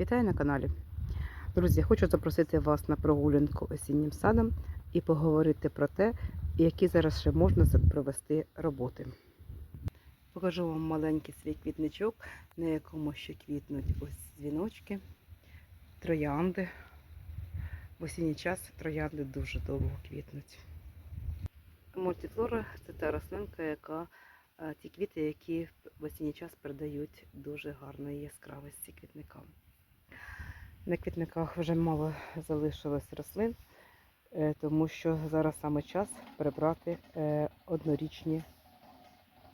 Вітаю на каналі. Друзі, хочу запросити вас на прогулянку осіннім садом і поговорити про те, які зараз ще можна провести роботи. Покажу вам маленький свій квітничок, на якому ще квітнуть ось дзвіночки, троянди. В осінній час троянди дуже довго квітнуть. Мультифлора це та рослинка, яка е, ті квіти, які в осінній час передають дуже гарної яскравості квітникам. На квітниках вже мало залишилось рослин, е, тому що зараз саме час прибрати е, однорічні,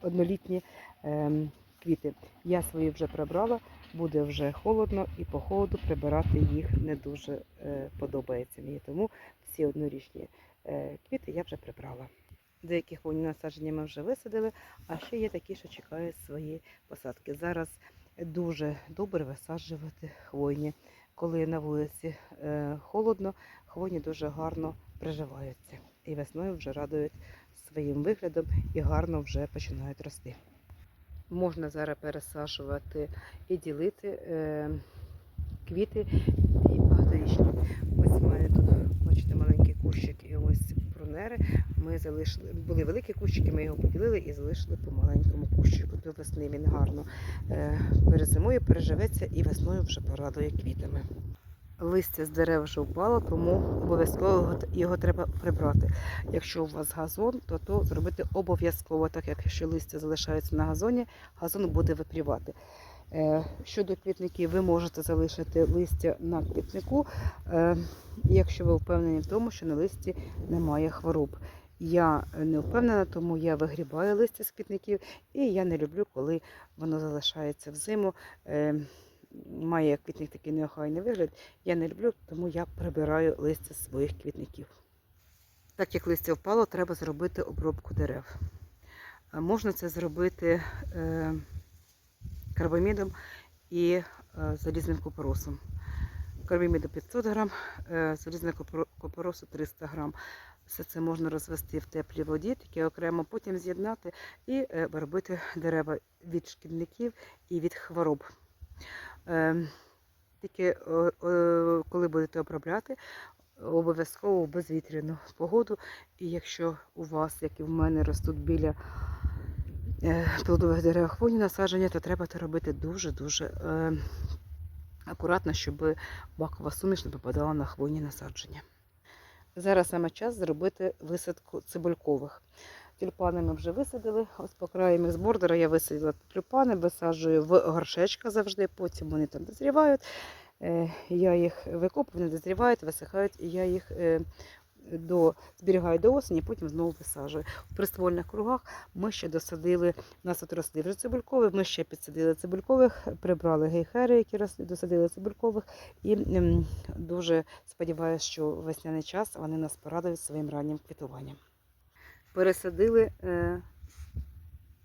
однолітні ем, квіти. Я свої вже прибрала, буде вже холодно і по холоду прибирати їх не дуже е, подобається мені. Тому всі однорічні квіти я вже прибрала. Деякі хвойні насадження ми вже висадили, а ще є такі, що чекають свої посадки. Зараз дуже добре висаджувати хвойні. Коли на вулиці е, холодно, хвоні дуже гарно приживаються. І весною вже радують своїм виглядом і гарно вже починають рости. Можна зараз пересаджувати і ділити е, квіти і багаторічні. Ось у мене тут, бачите, маленький кущик і ось брунери. Ми залишили, були великі кущики, ми його поділили і залишили по маленькому кущику. До весни він гарно е, перезимує, переживеться і весною вже порадує квітами. Листя з дерев вже впало, тому обов'язково його треба прибрати. Якщо у вас газон, то то зробити обов'язково, так як якщо листя залишається на газоні, газон буде випрівати. Е, Щодо квітників, ви можете залишити листя на квітнику, е, якщо ви впевнені в тому, що на листі немає хвороб. Я не впевнена, тому я вигрібаю листя з квітників, і я не люблю, коли воно залишається взиму. Е, Має квітник такий неохайний вигляд. Я не люблю, тому я прибираю листя з своїх квітників. Так як листя впало, треба зробити обробку дерев. Можна це зробити карбамідом і е, залізним купоросом. Карбаміду 500 грам, е, залізного купоросу 300 грам. Все це можна розвести в теплій воді, тільки окремо потім з'єднати і е, робити дерева від шкідників і від хвороб. Тільки коли будете обробляти, обов'язково безвітряну погоду. І якщо у вас, як і в мене, ростуть біля плодових дерев хвойні насадження, то треба це робити дуже-дуже е, акуратно, щоб бакова суміш не попадала на хвойні насадження. Зараз саме час зробити висадку цибулькових. Тюльпани ми вже висадили. Ось по краям з бордера я висадила тюльпани, висаджую в горшечка завжди, потім вони там дозрівають. Е, Я їх викопую, вони дозрівають, висихають, і я їх е, до, зберігаю до осені, потім знову висаджую. В приствольних кругах ми ще досадили, у нас тут росли вже цибулькові, ми ще підсадили цибулькових, прибрали гейхери, які росли, досадили цибулькових. І ем, дуже сподіваюся, що весняний час вони нас порадують своїм раннім квітуванням. Пересадили е,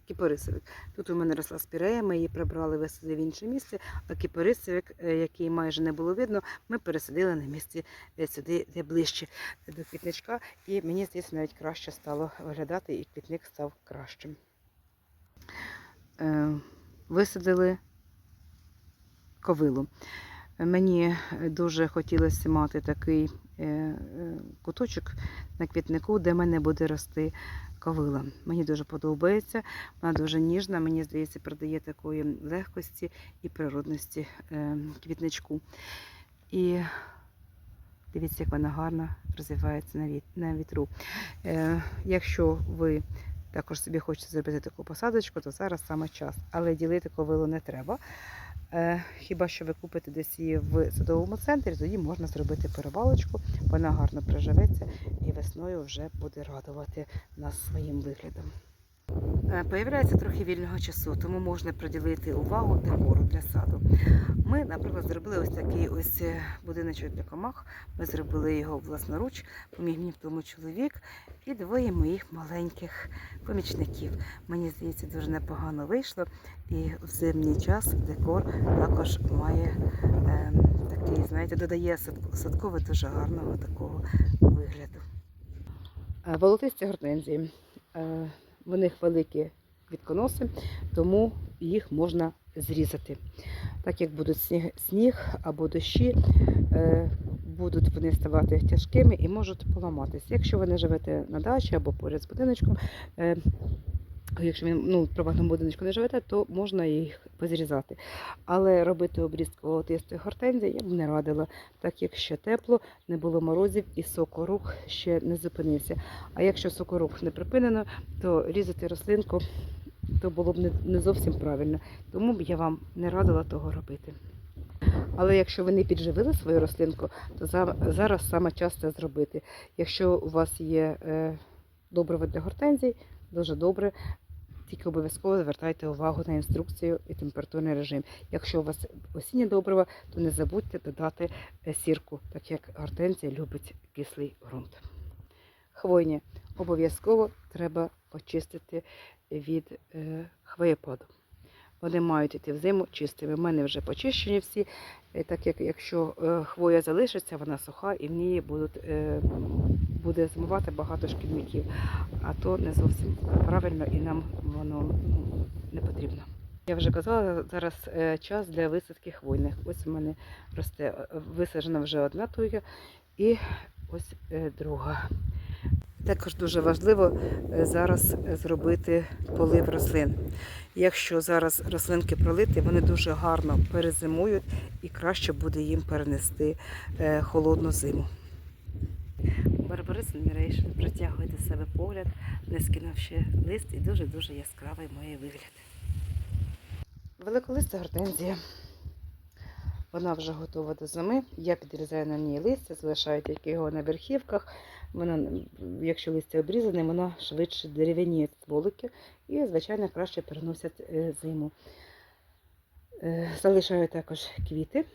кіпарисовик. Тут у мене росла спірея, ми її прибрали, висадили в інше місце, а кіпарисовик, е, який майже не було видно, ми пересадили на місці е, сюди, де ближче до квітничка. І мені здається, навіть краще стало виглядати, і квітник став кращим. Е, Висадили ковилу. Мені дуже хотілося мати такий куточок на квітнику, де в мене буде рости ковила. Мені дуже подобається, вона дуже ніжна, мені здається, придає такої легкості і природності е, квітничку. І дивіться, як вона гарно розвивається на, вітру. Е, якщо ви також собі хочете зробити таку посадочку, то зараз саме час. Але ділити ковилу не треба. Е, Хіба що ви купите десь її в садовому центрі, тоді можна зробити перевалочку, вона гарно приживеться і весною вже буде радувати нас своїм виглядом. Е, Появляється трохи вільного часу, тому можна приділити увагу декору для саду. Ми, наприклад, зробили ось такий ось е, будиночок для комах. Ми зробили його власноруч, поміг мені в тому чоловік і двоє моїх маленьких помічників. Мені здається, дуже непогано вийшло. І в зимній час декор також має е, такий, знаєте, додає садкове дуже гарного такого вигляду. Волотисті гортензії. В них великі відконоси, тому їх можна зрізати. Так як будуть сніг, сніг або дощі, е, будуть вони ставати тяжкими і можуть поламатися. Якщо ви не живете на дачі або поряд з будиночком, е, якщо ви ну, в приватному будиночку не живете, то можна їх позрізати. Але робити обрізку волотистої гортензії я б не радила, так як ще тепло, не було морозів і сокорух ще не зупинився. А якщо сокорух не припинено, то різати рослинку то було б не, не зовсім правильно. Тому б я вам не радила того робити. Але якщо ви не підживили свою рослинку, то зараз саме час це зробити. Якщо у вас є е, добриво для гортензій, дуже добре. Тільки обов'язково звертайте увагу на інструкцію і температурний режим. Якщо у вас осіннє добриво, то не забудьте додати е, сірку, так як гортензія любить кислий ґрунт. Хвойні обов'язково треба очистити від е, хвоєпаду. Вони мають йти в зиму чистими. У мене вже почищені всі, е, так як якщо хвоя залишиться, вона суха і в ній будуть, буде зимувати багато шкідників. А то не зовсім правильно і нам воно не потрібно. Я вже казала, зараз е, час для висадки хвойних. Ось у мене росте е, висаджена вже одна туя і ось е, друга. Також дуже важливо зараз зробити полив рослин. Якщо зараз рослинки пролити, вони дуже гарно перезимують і краще буде їм перенести холодну зиму. Барбарис Admiration притягує до себе погляд, не скинувши лист і дуже-дуже яскравий має вигляд. Великолиста гортензія. Вона вже готова до зими. Я підрізаю на ній листя, залишаю тільки його на верхівках. Вона, якщо листя обрізане, вона швидше дерев'яніє стволики і, звичайно, краще переносять е, зиму. Е, Залишаю також квіти.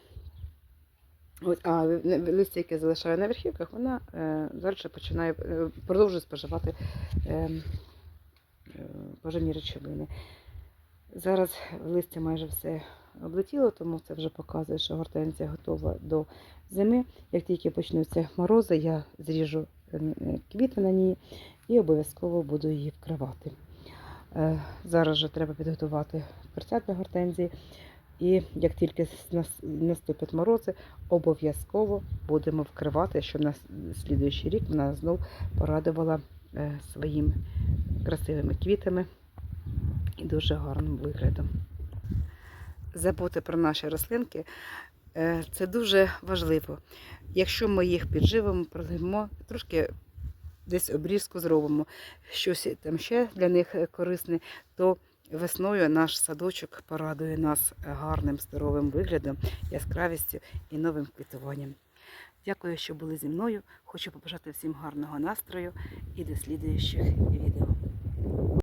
Ось, а листя, яке залишаю на верхівках, вона е, далі починає е, продовжує споживати е, е, поживні речовини. Зараз листя майже все облетіло, тому це вже показує, що гортензія готова до зими. Як тільки почнуться морози, я зріжу е, квіти на ній і обов'язково буду її вкривати. Е, Зараз же треба підготувати перця для гортензії. І як тільки нас- наступять морози, обов'язково будемо вкривати, щоб на слідуючий рік вона знов порадувала е, своїм красивими квітами і дуже гарним виглядом. Забути про наші рослинки е, це дуже важливо. Якщо ми їх підживимо, пролимо, трошки десь обрізку зробимо, щось там ще для них е, корисне, то весною наш садочок порадує нас гарним здоровим виглядом, яскравістю і новим квітуванням. Дякую, що були зі мною. Хочу побажати всім гарного настрою і до слідуючих відео.